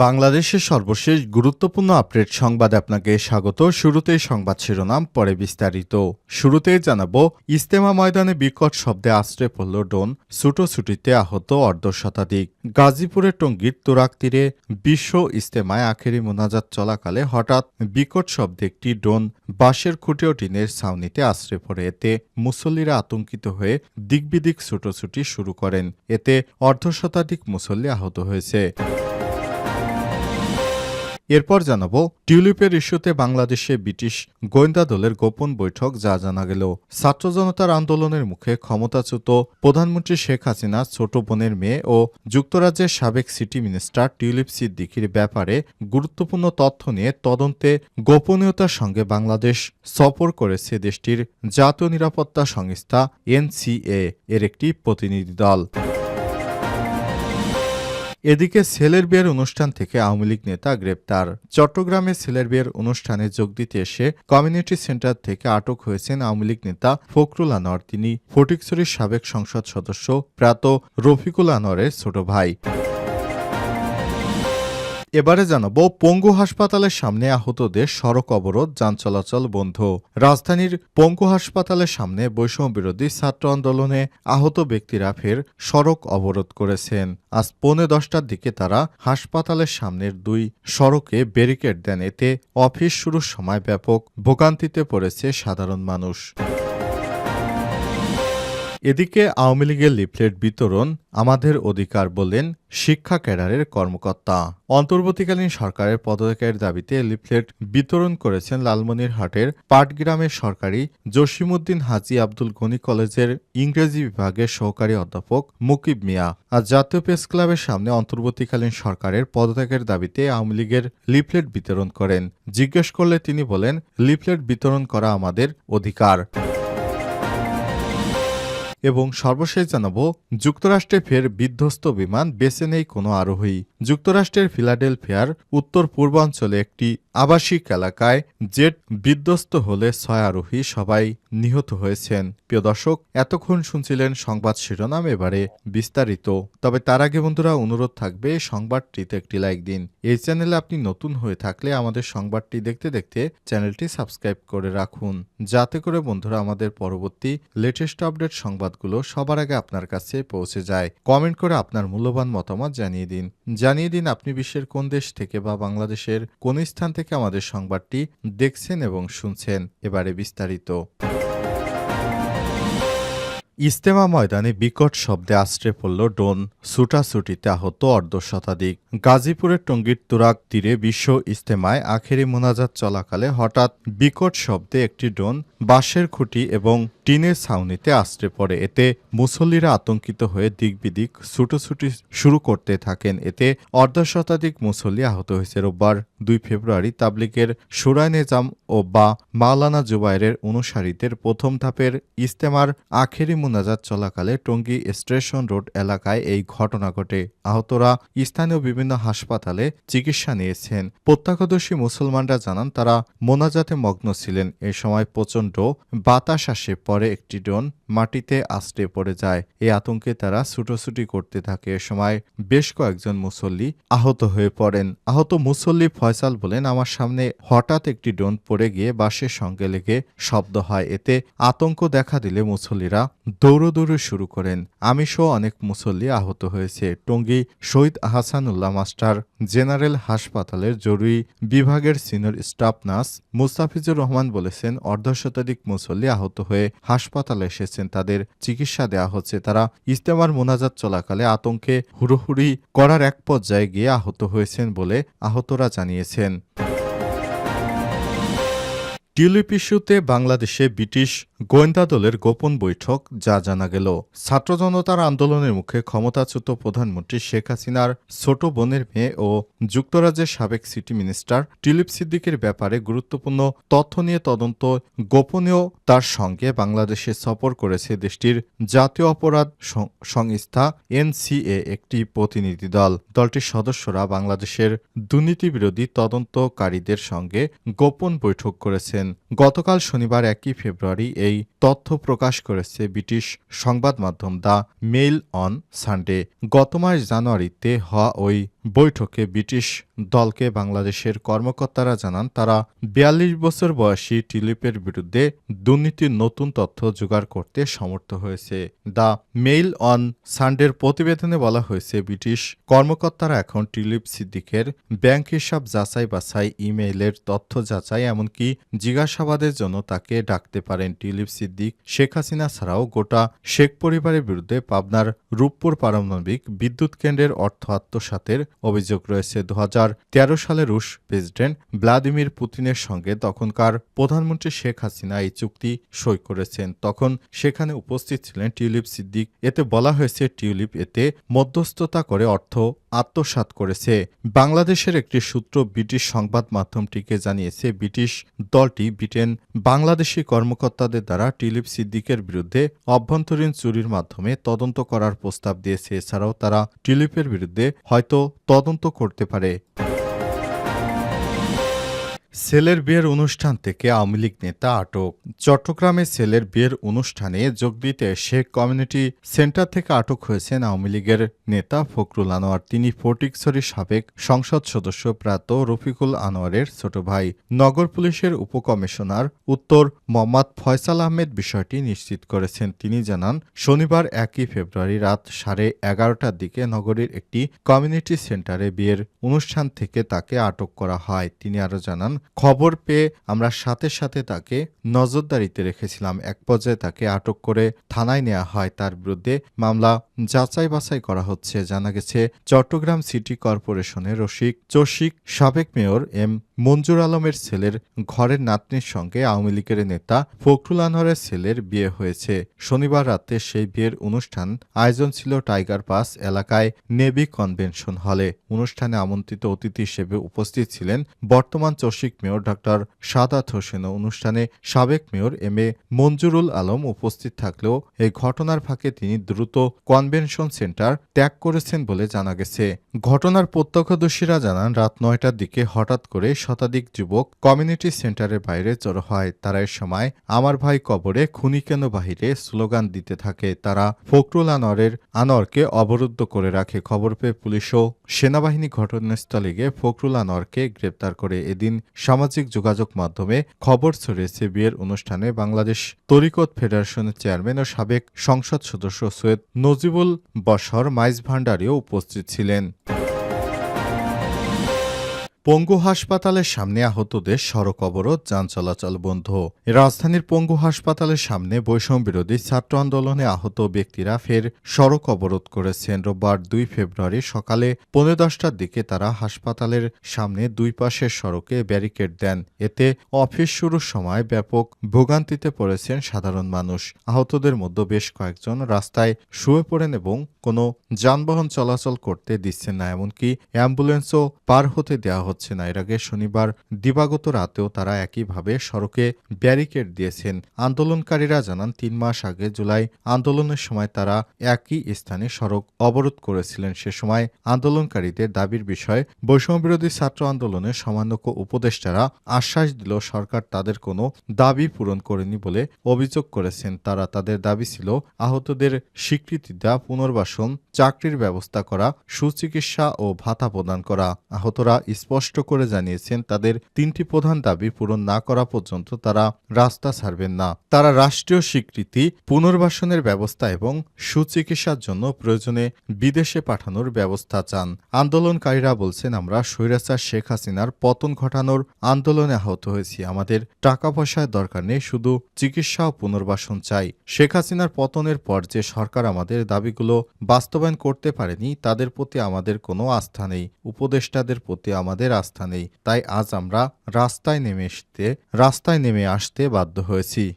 বাংলাদেশের সর্বশেষ গুরুত্বপূর্ণ আপডেট সংবাদ আপনাকে স্বাগত। শুরুতেই সংবাদ শিরোনাম, পরে বিস্তারিত। শুরুতেই জানাব ইস্তেমা ময়দানে বিকট শব্দে আশ্রয় পড়ল ডোন ছুটোছুটিতে আহত শতাধিক। গাজীপুরের টঙ্গীর তুরাক তীরে বিশ্ব ইস্তেমায় আখেরি মোনাজাত চলাকালে হঠাৎ বিকট শব্দে একটি ড্রোন বাঁশের খুঁটে ও টিনের ছাউনিতে আশ্রয় পড়ে। এতে মুসল্লিরা আতঙ্কিত হয়ে দিকবিদিক ছুটোছুটি শুরু করেন। এতে শতাধিক মুসল্লি আহত হয়েছে। এরপর জানাব, টিউলিপের ইস্যুতে বাংলাদেশে ব্রিটিশ গোয়েন্দা দলের গোপন বৈঠক যা জানা গেল। ছাত্র জনতার আন্দোলনের মুখে ক্ষমতাচ্যুত প্রধানমন্ত্রী শেখ হাসিনা, ছোট বোনের মেয়ে ও যুক্তরাজ্যের সাবেক সিটি মিনিস্টার টিউলিপ সিদ্দিকির ব্যাপারে গুরুত্বপূর্ণ তথ্য নিয়ে তদন্তে গোপনীয়তার সঙ্গে বাংলাদেশ সফর করেছে দেশটির জাতীয় নিরাপত্তা সংস্থা এনসিএ, এর একটি প্রতিনিধি দল। এদিকে ছেলের বিয়ের অনুষ্ঠান থেকে আওয়ামী লীগ নেতা গ্রেপ্তার। চট্টগ্রামে ছেলের বিয়ের অনুষ্ঠানে যোগ দিতে এসে কমিউনিটি সেন্টার থেকে আটক হয়েছেন আওয়ামী লীগ নেতা ফখরুল আনোয়ার। তিনি ফটিকছড়ির সাবেক সংসদ সদস্য প্রাত রফিকুল আনোয়ারের ছোট ভাই। এবারে জানাব, পঙ্গু হাসপাতালের সামনে আহতদের সড়ক অবরোধ, যান চলাচল বন্ধ। রাজধানীর পঙ্গু হাসপাতালের সামনে বৈষম্য বিরোধী ছাত্র আন্দোলনে আহত ব্যক্তিরা ফের সড়ক অবরোধ করেছেন। আজ পৌনে দশটার দিকে তারা হাসপাতালের সামনের দুই সড়কে ব্যারিকেড দেন। এতে অফিস শুরুর সময় ব্যাপক ভোগান্তিতে পড়েছে সাধারণ মানুষ। এদিকে আওয়ামী লীগের লিফলেট বিতরণ আমাদের অধিকার বললেন শিক্ষা ক্যাডারের কর্মকর্তা। অন্তর্বর্তীকালীন সরকারের পদত্যাগের দাবিতে লিফলেট বিতরণ করেছেন লালমনিরহাটের পাটগ্রামের সরকারি জসিমুদ্দিন হাজি আব্দুল গনি কলেজের ইংরেজি বিভাগের সহকারী অধ্যাপক মুকিব মিয়া। আজ জাতীয় প্রেস ক্লাবের সামনে অন্তর্বর্তীকালীন সরকারের পদত্যাগের দাবিতে আওয়ামী লীগের লিফলেট বিতরণ করেন। জিজ্ঞেস করলে তিনি বলেন, লিফলেট বিতরণ করা আমাদের অধিকার। এবং সর্বশেষ জানাব, যুক্তরাষ্ট্রে ফের বিধ্বস্ত বিমান বেছে নেই কোনো আরোহী। যুক্তরাষ্ট্রের ফিলাডেলফিয়ার উত্তর পূর্বাঞ্চলে একটি আবাসিক এলাকায় জেট বিধ্বস্ত হলে ছয় আরোহী সবাই নিহত হয়েছেন। প্রিয় দর্শক, এতক্ষণ শুনছিলেন সংবাদ শিরোনাম, এবারে বিস্তারিত। তবে তার আগে বন্ধুরা, অনুরোধ থাকবে, সংবাদটিতে একটি লাইক দিন। এই চ্যানেলে আপনি নতুন হয়ে থাকলে আমাদের সংবাদটি দেখতে দেখতে চ্যানেলটি সাবস্ক্রাইব করে রাখুন। যাতে করে বন্ধুরা, আমাদের পরবর্তী লেটেস্ট আপডেট সংবাদগুলো সবার আগে আপনার কাছে পৌঁছে যায়। কমেন্ট করে আপনার মূল্যবান মতামত জানিয়ে দিন। জানিয়ে দিন আপনি বিশ্বের কোন দেশ থেকে বা বাংলাদেশের কোন স্থান থেকে আমাদের সংবাদটি দেখছেন এবং শুনছেন। এবারে বিস্তারিত। ইস্তেমা ময়দানে বিকট শব্দে আশ্রে পড়ল ডোন ছুটাছুটিতে আহত অর্ধ শতাধিক। গাজীপুরের টঙ্গীর তুরাক তীরে বিশ্ব ইস্তেমায় আখেরি মোনাজাত চলাকালে হঠাৎ বিকট শব্দে একটি ড্রোন বাঁশের খুঁটি এবং টিনের ছাউনিতে আশ্রে পড়ে। এতে মুসল্লিরা আতঙ্কিত হয়ে দিকবিদিক ছুটোছুটি শুরু করতে থাকেন। এতে অর্ধ শতাধিক মুসল্লি আহত হয়েছে। রোববার দুই ফেব্রুয়ারি তাবলিকের সুরায় নেজাম ও বা মাওলানা জুবাইরের অনুসারীদের প্রথম ধাপের ইস্তেমার আখেরি মোনাজাত চলাকালে টঙ্গী স্টেশন রোড এলাকায় এই ঘটনা ঘটে। আহতরা স্থানীয় বিভিন্ন হাসপাতালে চিকিৎসা নিয়েছেন। প্রত্যক্ষদর্শী মুসলমানরা জানান, তারা মোনাজাতে মগ্ন ছিলেন। এ সময় প্রচণ্ড বাতাস আসে, পরে একটি ড্রোন মাটিতে আশ্রে পড়ে যায়। এই আতঙ্কে তারা ছুটোছুটি করতে থাকে। এ সময় বেশ কয়েকজন মুসল্লি আহত হয়ে পড়েন। আহত মুসল্লি ফয়সাল বলেন, আমার সামনে হঠাৎ একটি ড্রোন পড়ে গিয়ে বাসের সঙ্গে লেগে শব্দ হয়। এতে আতঙ্ক দেখা দিলে মুসল্লিরা দৌড়দৌড়ি শুরু করেন। আমি সহ অনেক মুসল্লি আহত হয়েছে। টঙ্গী শহীদ আহসানুল্লাহ, মাস্টার জেনারেল হাসপাতালের জরুরি বিভাগের senior staff nurse Mustafizur Rahman বলেছেন অর্ধশতাধিক মুসল্লি আহত হয়ে হাসপাতালে এসেছেন। তাদের চিকিৎসা দেওয়া হচ্ছে। তারা ইস্তেমার মোনাজাত চলাকালে আতঙ্কে হুড়োহুড়ি করার এক পর্যায়ে গিয়ে আহত হয়েছেন বলে আহতরা জানিয়েছেন। টিউলিপ ইস্যুতে বাংলাদেশে ব্রিটিশ গোয়েন্দা দলের গোপন বৈঠক, যা জানা গেল। ছাত্র জনতার আন্দোলনের মুখে ক্ষমতাচ্যুত প্রধানমন্ত্রী শেখ হাসিনার ছোট বোনের মেয়ে ও যুক্তরাজ্যের সাবেক সিটি মিনিস্টার টিউলিপ সিদ্দিকের ব্যাপারে গুরুত্বপূর্ণ তথ্য নিয়ে তদন্ত গোপনীয় তার সঙ্গে বাংলাদেশে সফর করেছে দেশটির জাতীয় অপরাধ সংস্থা এনসিএ, একটি প্রতিনিধি দল। দলটির সদস্যরা বাংলাদেশের দুর্নীতিবিরোধী তদন্তকারীদের সঙ্গে গোপন বৈঠক করেছেন। করেছেন গতকাল শনিবার একই ফেব্রুয়ারি এই তথ্য প্রকাশ করেছে ব্রিটিশ সংবাদ মাধ্যম দ্য মেইল অন সানডে। গত মাস জানুয়ারিতে হওয়া ওই বৈঠকে ব্রিটিশ দলকে বাংলাদেশের কর্মকর্তারা জানান, তারা বিয়াল্লিশ বছর বয়সী টিলিপের বিরুদ্ধে দুর্নীতির নতুন তথ্য জোগাড় করতে সমর্থ হয়েছে। দ্য মেইল অন সানডের প্রতিবেদনে বলা হয়েছে, ব্রিটিশ কর্মকর্তারা এখন টিলিপ সিদ্দিকের ব্যাংক হিসাব যাচাই বাছাই, ইমেইলের তথ্য যাচাই, এমনকি জিজ্ঞাসাবাদের জন্য তাকে ডাকতে পারেন। টিলিপ সিদ্দিক, শেখ হাসিনা ছাড়াও গোটা শেখ পরিবারের বিরুদ্ধে পাবনার রূপপুর পারমাণবিক বিদ্যুৎ কেন্দ্রের অর্থ আত্মসাতের অভিযোগ রয়েছে। দু তেরো সালে রুশ প্রেসিডেন্ট ভ্লাদিমির পুতিনের সঙ্গে তখনকার প্রধানমন্ত্রী শেখ হাসিনা এই চুক্তি সই করেছেন। তখন সেখানে উপস্থিত ছিলেন টিউলিপ সিদ্দিক। এতে বলা হয়েছে, টিউলিপ এতে মধ্যস্থতা করে অর্থ আত্মসাৎ করেছে। বাংলাদেশের একটি সূত্র ব্রিটিশ সংবাদ মাধ্যমটিকে জানিয়েছে, ব্রিটিশ দলটি ব্রিটেন বাংলাদেশি কর্মকর্তাদের দ্বারা টিলিপ সিদ্দিকের বিরুদ্ধে অভ্যন্তরীণ চুরির মাধ্যমে তদন্ত করার প্রস্তাব দিয়েছে। এছাড়াও তারা টিলিপের বিরুদ্ধে হয়তো তদন্ত করতে পারে। সেলের বিয়ের অনুষ্ঠান থেকে আওয়ামী লীগ নেতা আটক। চট্টগ্রামে সেলের বিয়ের অনুষ্ঠানে যোগ দিতে শেখ কমিউনিটি সেন্টার থেকে আটক হয়েছেন আওয়ামী লীগের নেতা ফখরুল আনোয়ার। তিনি ফটিকছড়ি সাবেক সংসদ সদস্য প্রাত রফিকুল আনোয়ারের ছোট ভাই। নগর পুলিশের উপকমিশনার উত্তর মোহাম্মদ ফয়সাল আহমেদ বিষয়টি নিশ্চিত করেছেন। তিনি জানান, শনিবার একই ফেব্রুয়ারি রাত সাড়ে এগারোটার দিকে নগরীর একটি কমিউনিটি সেন্টারে বিয়ের অনুষ্ঠান থেকে তাকে আটক করা হয়। তিনি আরও জানান খবর পেয়ে আমরা সাথে সাথে তাকে নজরদারিতে রেখেছিলাম। এক পর্যায়ে তাকে আটক করে থানায় নেওয়া হয়। তার বিরুদ্ধে মামলা যাচাই বাছাই করা হচ্ছে। জানা গেছে, চট্টগ্রাম সিটি কর্পোরেশনের রসিক, চসিক সাবেক মেয়র এম মঞ্জুর আলমের ছেলের ঘরের নাতনির সঙ্গে আওয়ামী লীগের নেতা ফখরুল আনোয়ারের ছেলের বিয়ে হয়েছে। শনিবার রাতে সেই বিয়ের অনুষ্ঠান আয়োজন ছিল টাইগার পাস এলাকায় নেভি কনভেনশন হলে। অনুষ্ঠানে আমন্ত্রিত অতিথি হিসেবে উপস্থিত ছিলেন বর্তমান চসিক মেয়র ডক্টর সাদাত হোসেন অনুষ্ঠানে সাবেক mayor M. A. Manjurul Alam উপস্থিত থাকলেও এই ঘটনার ফাঁকে তিনি দ্রুত কনভেনশন সেন্টার ত্যাগ করেছেন বলে জানা গেছে। ঘটনার প্রত্যক্ষদর্শীরা জানান, রাত নয়টার দিকে হঠাৎ করে শতাধিক যুবক কমিউনিটি সেন্টারের বাইরে জড়ো হয়। তারা এ সময়, আমার ভাই কবরে খুনি কেন বাহিরে? স্লোগান দিতে থাকে। তারা ফখরুল আনোয়ারের আনোয়ারকে অবরুদ্ধ করে রাখে। খবর পেয়ে পুলিশ ও সেনাবাহিনী ঘটনাস্থলে গিয়ে ফখরুল আনোয়ারকে গ্রেপ্তার করে। এদিন সামাজিক যোগাযোগ মাধ্যমে খবর ছড়িয়েছে বিয়ের অনুষ্ঠানে বাংলাদেশ তরিকত ফেডারেশনের চেয়ারম্যান ও সাবেক সংসদ সদস্য সৈয়দ নজিবুল বশর মাইজ ভান্ডারিও উপস্থিত ছিলেন। পঙ্গু হাসপাতালের সামনে আহতদের সড়ক অবরোধ, যান চলাচল বন্ধ। রাজধানীর পঙ্গু হাসপাতালের সামনে বৈষম্য বিরোধী ছাত্র আন্দোলনে আহত ব্যক্তিরা ফের সড়ক অবরোধ করেছেন। রোববার দুই ফেব্রুয়ারি সকালে পৌনে দশটার দিকে তারা হাসপাতালের সামনে দুই পাশের সড়কে ব্যারিকেড দেন। এতে অফিস শুরুর সময় ব্যাপক ভোগান্তিতে পড়েছেন সাধারণ মানুষ। আহতদের মধ্যে বেশ কয়েকজন রাস্তায় শুয়ে পড়েন এবং কোনো যানবাহন চলাচল করতে দিচ্ছেন না, এমনকি অ্যাম্বুলেন্সও পার হতে দেওয়া হচ্ছে না। এর আগে শনিবার দিবাগত রাতেও তারা একইভাবে সড়কে ব্যারিকেড দিয়েছেন। আন্দোলনকারীরা জানান, তিন মাস আগে জুলাই আন্দোলনের সময় তারা একই স্থানে সড়ক অবরোধ করেছিলেন। সে সময় আন্দোলনকারীদের দাবির বিষয়ে, বৈষম্যবিরোধী ছাত্র আন্দোলনের সমান্যক উপদেষ্টারা আশ্বাস দিল, সরকার তাদের কোনো দাবি পূরণ করেনি বলে অভিযোগ করেছেন। তারা তাদের দাবি ছিল, আহতদের স্বীকৃতি দেওয়া, পুনর্বাসন, চাকরির ব্যবস্থা করা, সুচিকিৎসা ও ভাতা প্রদান করা। আহতরা স্পষ্ট করে জানিয়েছেন, তাদের তিনটি প্রধান দাবি পূরণ না করা পর্যন্ত তারা রাস্তা ছাড়বেন না। তারা রাষ্ট্রীয় স্বীকৃতি, পুনর্বাসনের ব্যবস্থা এবং সুচিকিৎসার জন্য প্রয়োজনে বিদেশে পাঠানোর ব্যবস্থা চান। আন্দোলনকারীরা বলছেন, আমরা স্বৈরাচার শেখ হাসিনার পতন ঘটানোর আন্দোলনে আহত হয়েছি। আমাদের টাকা পয়সার দরকার নেই, শুধু চিকিৎসা ও পুনর্বাসন চাই। শেখ হাসিনার পতনের পর যে সরকার আমাদের দাবিগুলো বাস্তবায়ন করতে পারেনি, তাদের প্রতি আমাদের কোনো আস্থা নেই। উপদেষ্টাদের প্রতি আমাদের আস্থা নেই। তাই আজ আমরা রাস্তায় নেমে আসতে রাস্তায় নেমে আসতে বাধ্য হয়েছি।